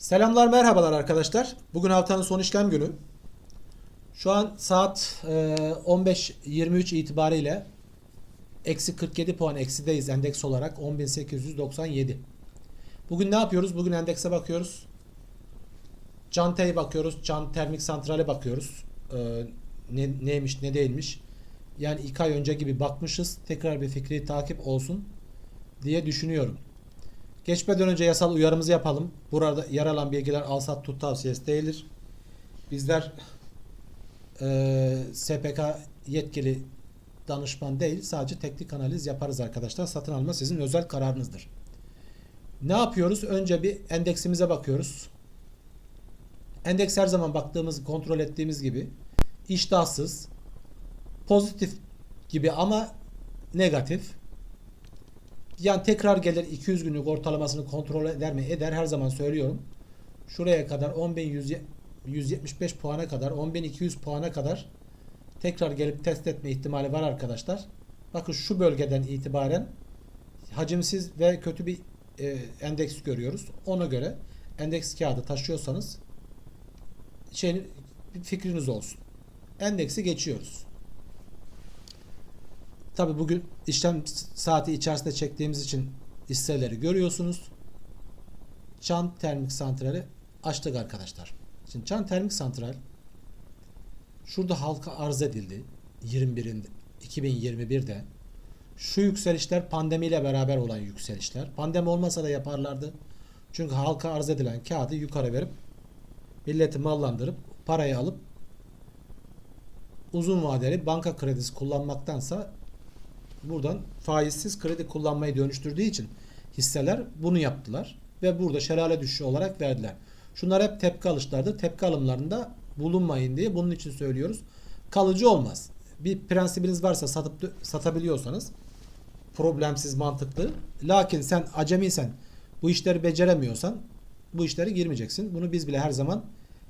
Selamlar merhabalar arkadaşlar. Bugün haftanın son işlem günü. Şu an saat e, 15.23 itibariyle eksi 47 puan eksideyiz endeks olarak 10.897. Bugün ne yapıyoruz? Bugün endekse bakıyoruz. Cante'ye bakıyoruz. Can Termik Santral'e bakıyoruz. E, ne, neymiş ne değilmiş. Yani iki ay önce gibi bakmışız. Tekrar bir fikri takip olsun diye düşünüyorum. Geçmeden önce yasal uyarımızı yapalım. Burada yer alan bilgiler alsat tut tavsiyesi değildir. Bizler eee, SPK yetkili danışman değil sadece teknik analiz yaparız arkadaşlar. Satın alma sizin özel kararınızdır. Ne yapıyoruz? Önce bir endeksimize bakıyoruz. Endeks her zaman baktığımız, kontrol ettiğimiz gibi iştahsız, pozitif gibi ama negatif. Yani tekrar gelir 200 günlük ortalamasını kontrol eder mi? Eder her zaman söylüyorum. Şuraya kadar 10.175 puana kadar 10.200 puana kadar tekrar gelip test etme ihtimali var arkadaşlar. Bakın şu bölgeden itibaren hacimsiz ve kötü bir e, endeks görüyoruz. Ona göre endeks kağıdı taşıyorsanız şeyin fikriniz olsun. Endeksi geçiyoruz. Tabi bugün işlem saati içerisinde çektiğimiz için hisseleri görüyorsunuz. Çan Termik Santrali açtık arkadaşlar. Şimdi Çan Termik Santral şurada halka arz edildi 21'inde 2021'de. Şu yükselişler pandemiyle beraber olan yükselişler. Pandemi olmasa da yaparlardı. Çünkü halka arz edilen kağıdı yukarı verip milleti mallandırıp parayı alıp uzun vadeli banka kredisi kullanmaktansa buradan faizsiz kredi kullanmayı dönüştürdüğü için hisseler bunu yaptılar ve burada şelale düşüşü olarak verdiler. Şunlar hep tepki alışlardır. Tepki alımlarında bulunmayın diye bunun için söylüyoruz. Kalıcı olmaz. Bir prensibiniz varsa satıp satabiliyorsanız problemsiz mantıklı. Lakin sen acemiysen bu işleri beceremiyorsan bu işlere girmeyeceksin. Bunu biz bile her zaman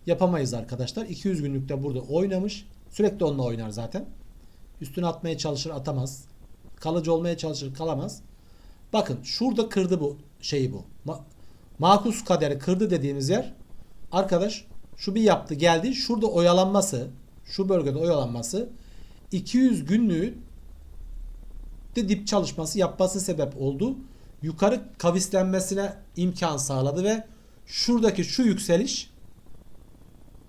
yapamayız arkadaşlar. 200 günlükte burada oynamış. Sürekli onunla oynar zaten. Üstüne atmaya çalışır atamaz. Kalıcı olmaya çalışır kalamaz. Bakın şurada kırdı bu şeyi bu. Ma makus kaderi kırdı dediğimiz yer arkadaş şu bir yaptı geldi. Şurada oyalanması şu bölgede oyalanması 200 günlüğü de dip çalışması yapması sebep oldu. Yukarı kavislenmesine imkan sağladı ve şuradaki şu yükseliş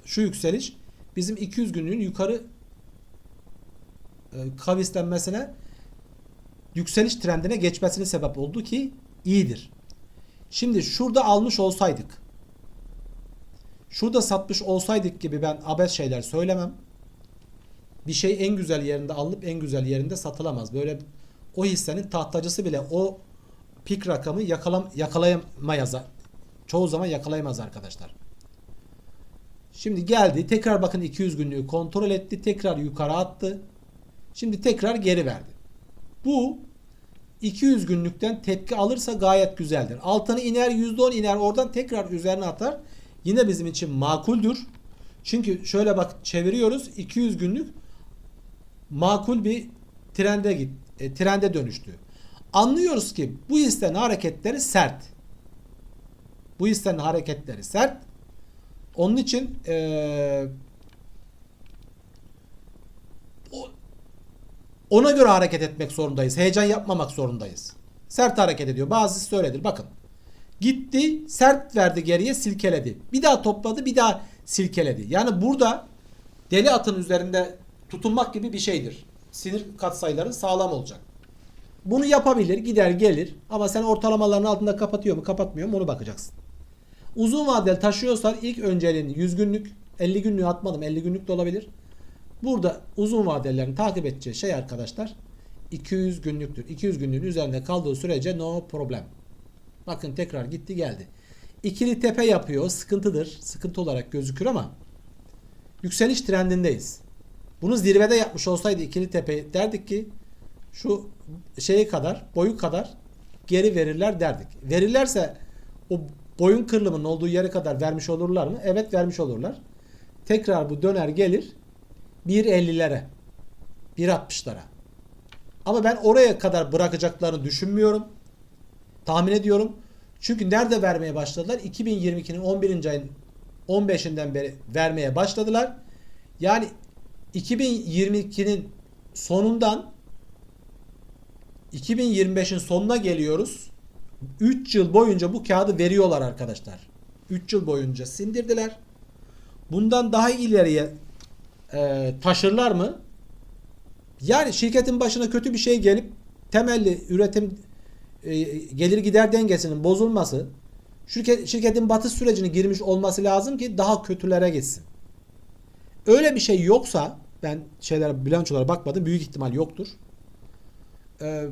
şu yükseliş bizim 200 günlüğün yukarı e, kavislenmesine yükseliş trendine geçmesine sebep oldu ki iyidir. Şimdi şurada almış olsaydık şurada satmış olsaydık gibi ben abes şeyler söylemem. Bir şey en güzel yerinde alınıp en güzel yerinde satılamaz. Böyle o hissenin tahtacısı bile o pik rakamı yakalam yakalayamayız. Çoğu zaman yakalayamaz arkadaşlar. Şimdi geldi. Tekrar bakın 200 günlüğü kontrol etti. Tekrar yukarı attı. Şimdi tekrar geri verdi. Bu 200 günlükten tepki alırsa gayet güzeldir. Altını iner %10 iner oradan tekrar üzerine atar. Yine bizim için makuldür. Çünkü şöyle bak çeviriyoruz 200 günlük makul bir trende git e, trende dönüştü. Anlıyoruz ki bu hissenin hareketleri sert. Bu hissenin hareketleri sert. Onun için e, ona göre hareket etmek zorundayız. Heyecan yapmamak zorundayız. Sert hareket ediyor. Bazısı söyledir. Bakın. Gitti, sert verdi geriye, silkeledi. Bir daha topladı, bir daha silkeledi. Yani burada deli atın üzerinde tutunmak gibi bir şeydir. Sinir katsayıları sağlam olacak. Bunu yapabilir, gider gelir ama sen ortalamaların altında kapatıyor mu, kapatmıyor mu onu bakacaksın. Uzun vadeli taşıyorsan ilk önceliğin 100 günlük, 50 günlüğü atmadım, 50 günlük de olabilir. Burada uzun vadelerini takip edeceği şey arkadaşlar 200 günlüktür. 200 günlüğün üzerinde kaldığı sürece no problem. Bakın tekrar gitti geldi. İkili tepe yapıyor. Sıkıntıdır. Sıkıntı olarak gözükür ama yükseliş trendindeyiz. Bunu zirvede yapmış olsaydı ikili tepe derdik ki şu şeyi kadar boyu kadar geri verirler derdik. Verirlerse o boyun kırılımının olduğu yere kadar vermiş olurlar mı? Evet vermiş olurlar. Tekrar bu döner gelir 1.50'lere 1.60'lara. Ama ben oraya kadar bırakacaklarını düşünmüyorum. Tahmin ediyorum. Çünkü nerede vermeye başladılar? 2022'nin 11. ayın 15'inden beri vermeye başladılar. Yani 2022'nin sonundan 2025'in sonuna geliyoruz. 3 yıl boyunca bu kağıdı veriyorlar arkadaşlar. 3 yıl boyunca sindirdiler. Bundan daha ileriye e, taşırlar mı? Yani şirketin başına kötü bir şey gelip temelli üretim e, gelir gider dengesinin bozulması şirket, şirketin batış sürecine girmiş olması lazım ki daha kötülere gitsin. Öyle bir şey yoksa ben şeyler bilançolara bakmadım. Büyük ihtimal yoktur. Ee,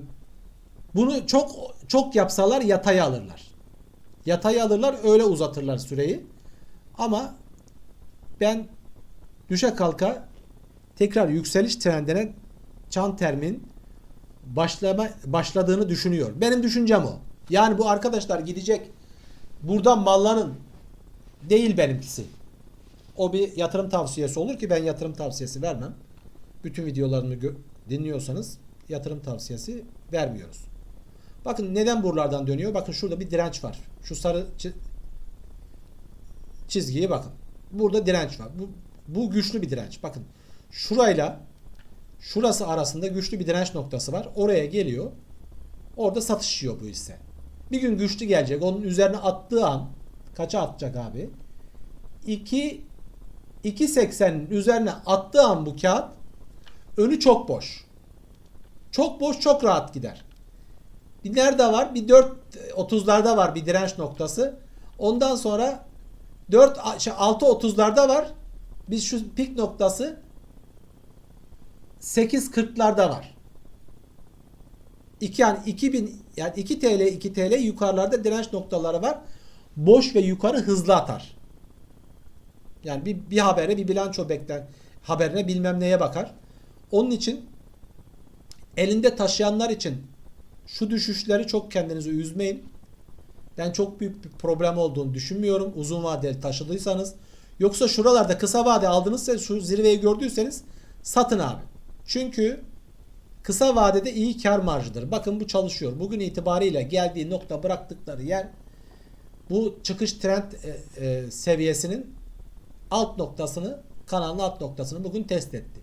bunu çok çok yapsalar yataya alırlar. Yataya alırlar öyle uzatırlar süreyi. Ama ben düşe kalka tekrar yükseliş trendine çan termin başlama başladığını düşünüyor. Benim düşüncem o. Yani bu arkadaşlar gidecek buradan mallanın değil benimkisi. O bir yatırım tavsiyesi olur ki ben yatırım tavsiyesi vermem. Bütün videolarımı gö- dinliyorsanız yatırım tavsiyesi vermiyoruz. Bakın neden buralardan dönüyor? Bakın şurada bir direnç var. Şu sarı çi- çizgiye bakın. Burada direnç var. Bu, bu güçlü bir direnç. Bakın şurayla şurası arasında güçlü bir direnç noktası var. Oraya geliyor. Orada satış yiyor bu hisse. Bir gün güçlü gelecek. Onun üzerine attığı an kaça atacak abi? 2 2.80'in üzerine attığı an bu kağıt önü çok boş. Çok boş çok rahat gider. Bir nerede var? Bir 4.30'larda var bir direnç noktası. Ondan sonra 4 şey, 6.30'larda var. Biz şu pik noktası 8.40'larda var. 2 yani 2000 yani 2 TL 2 TL yukarılarda direnç noktaları var. Boş ve yukarı hızlı atar. Yani bir, bir habere bir bilanço bekler haberine bilmem neye bakar. Onun için elinde taşıyanlar için şu düşüşleri çok kendinizi üzmeyin. Ben çok büyük bir problem olduğunu düşünmüyorum. Uzun vadeli taşıdıysanız. Yoksa şuralarda kısa vade aldınızsa şu zirveyi gördüyseniz satın abi. Çünkü kısa vadede iyi kar marjıdır. Bakın bu çalışıyor. Bugün itibariyle geldiği nokta bıraktıkları yer bu çıkış trend e, e, seviyesinin alt noktasını kanalın alt noktasını bugün test etti.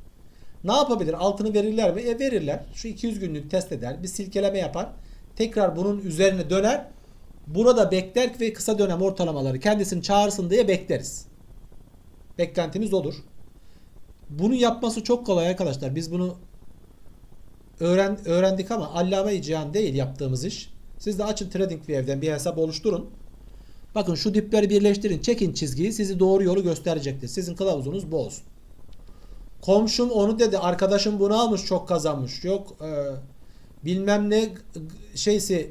Ne yapabilir? Altını verirler mi? E verirler. Şu 200 günlük test eder. Bir silkeleme yapar. Tekrar bunun üzerine döner. Burada bekler ve kısa dönem ortalamaları kendisini çağırsın diye bekleriz. Beklentimiz olur. Bunu yapması çok kolay arkadaşlar. Biz bunu öğren, öğrendik ama allame cihan değil yaptığımız iş. Siz de açın TradingView'den bir hesap oluşturun. Bakın şu dipleri birleştirin. Çekin çizgiyi. Sizi doğru yolu gösterecektir. Sizin kılavuzunuz bu olsun. Komşum onu dedi. Arkadaşım bunu almış çok kazanmış. Yok e, bilmem ne şeysi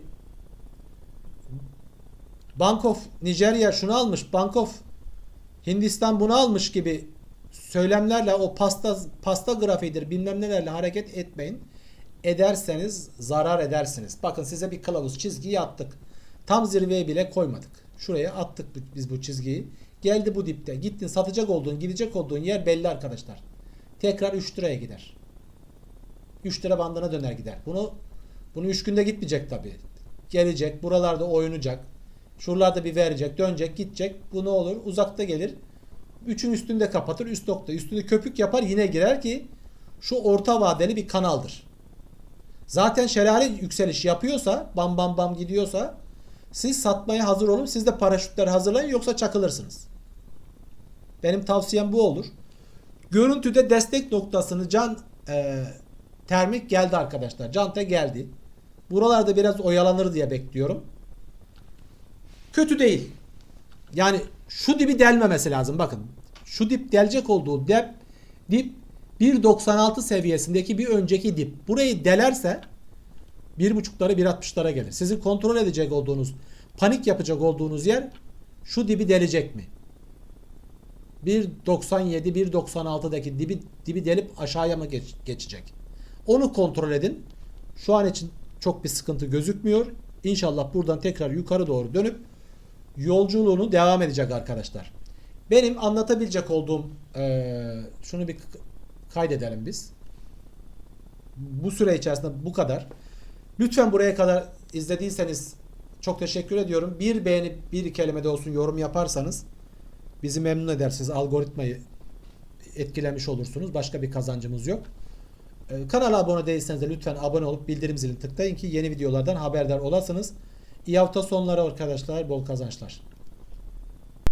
Bank of Nijerya şunu almış. Bank of Hindistan bunu almış gibi söylemlerle o pasta pasta grafiğidir bilmem nelerle hareket etmeyin. Ederseniz zarar edersiniz. Bakın size bir kılavuz çizgiyi attık. Tam zirveye bile koymadık. Şuraya attık biz bu çizgiyi. Geldi bu dipte. Gittin satacak olduğun, gidecek olduğun yer belli arkadaşlar. Tekrar 3 liraya gider. 3 lira bandına döner gider. Bunu bunu 3 günde gitmeyecek tabi. Gelecek, buralarda oynayacak. Şuralarda bir verecek, dönecek, gidecek. Bu ne olur? Uzakta gelir. 3'ün üstünde kapatır, üst nokta. Üstünde köpük yapar, yine girer ki şu orta vadeli bir kanaldır. Zaten şelale yükseliş yapıyorsa, bam bam bam gidiyorsa siz satmaya hazır olun. Siz de paraşütler hazırlayın yoksa çakılırsınız. Benim tavsiyem bu olur. Görüntüde destek noktasını can e, termik geldi arkadaşlar. Cante geldi. Buralarda biraz oyalanır diye bekliyorum. Kötü değil. Yani şu dibi delmemesi lazım. Bakın. Şu dip delecek olduğu dip, dip 1.96 seviyesindeki bir önceki dip. Burayı delerse 1.5'lara 1.60'lara gelir. Sizin kontrol edecek olduğunuz, panik yapacak olduğunuz yer şu dibi delecek mi? 1.97, 1.96'daki dibi, dibi delip aşağıya mı geç- geçecek? Onu kontrol edin. Şu an için çok bir sıkıntı gözükmüyor. İnşallah buradan tekrar yukarı doğru dönüp yolculuğunu devam edecek arkadaşlar. Benim anlatabilecek olduğum eee, şunu bir kaydedelim biz. Bu süre içerisinde bu kadar. Lütfen buraya kadar izlediyseniz Çok teşekkür ediyorum. Bir beğeni bir kelime de olsun yorum yaparsanız bizi memnun edersiniz. Algoritmayı etkilemiş olursunuz. Başka bir kazancımız yok. Ee, Kanala abone değilseniz de lütfen abone olup bildirim zilini tıklayın ki yeni videolardan haberdar olasınız. İyi hafta sonları arkadaşlar. Bol kazançlar.